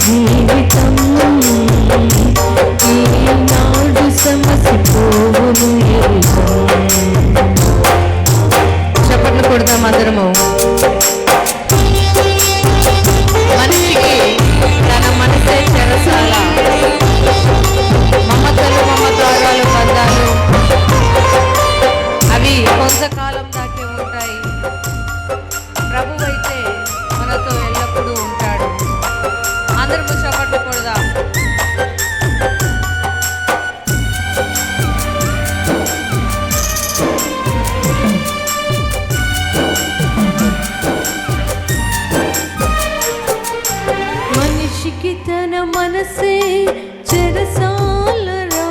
జీవితం? ఈనాడు సమసిపోవును చప్పట్లు కొడతాం అందరము. మనిషికి తన మనసే చెరసాల మమతలు మమకారాలు బంధాలు. అవి కొంతకాలం మనసే చెరసాలరా.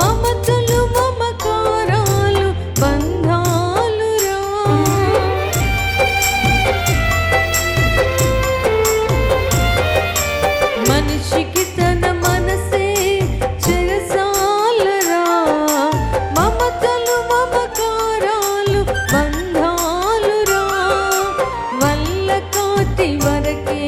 మమతలు మమకారాలు బంధాలురా. మనిషికి తన మనసే చెరసాలరా. మమతలు మమకారాలు బంధాలురా. వల్ల కాటి వరకే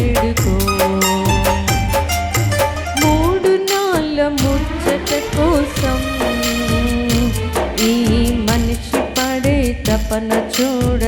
వేడుకో. మూడు నాళ్ళ ముచ్చట కోసం ఈ మనిషి పడే తపన చూడ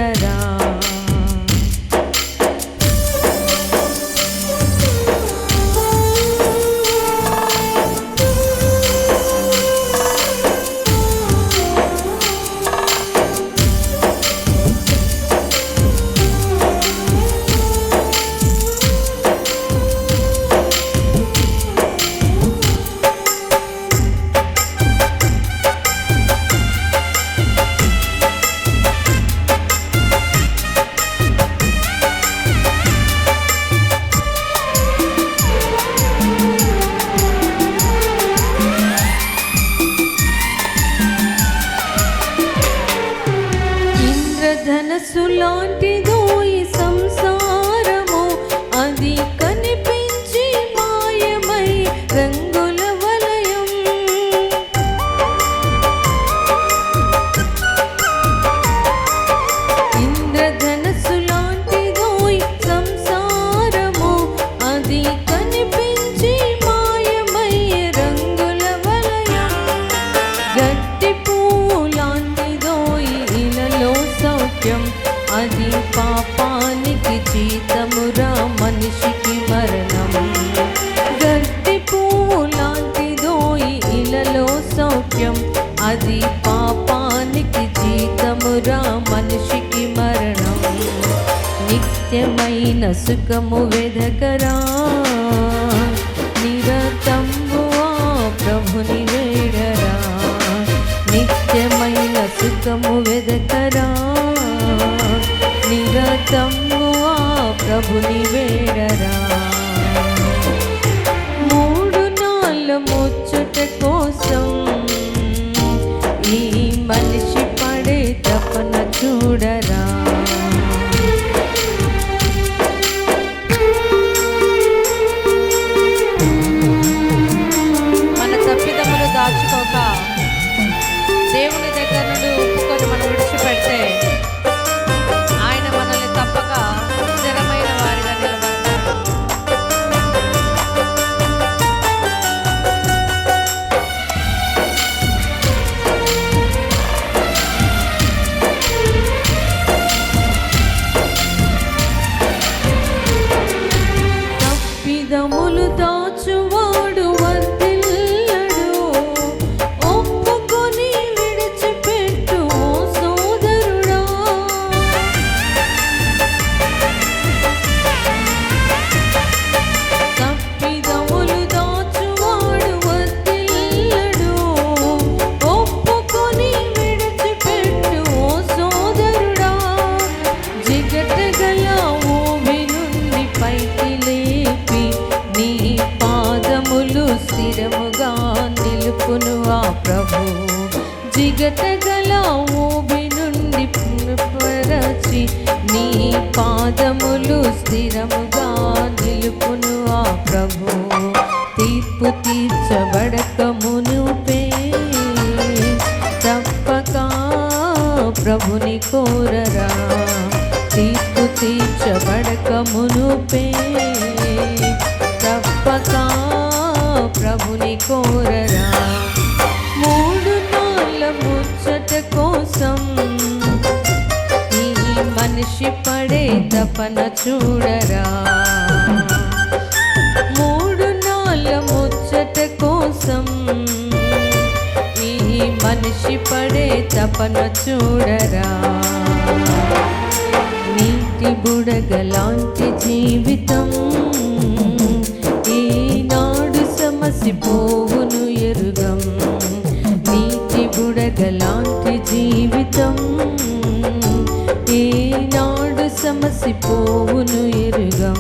నిత్యమైన సుఖము వెదకరా. నిరతంబు ప్రభుని వేడరా. నిత్యమైన సుఖము వెదకరా. నిరతము ప్రభుని వేడరా. నిలుపును ఆ ప్రభు. జిగతగల ఓబి నుండి పరచి నీ పాదములు స్థిరముగా నిలుపును ఆ ప్రభు. తీర్పు తీర్చబడక ప్రభుని కోరరా. మూడు నోళ్ళ ముచ్చట కోసం ఈ మనిషి పడే తపన చూడరా. మూడు నోళ్ళ ముచ్చట కోసం ఈ మనిషి పడే తపన చూడరా. నీటి బుడగలాంటి జీవితం బుడగలాంటి జీవితం ఈనాడు సమసిపోవును ఎరుగం.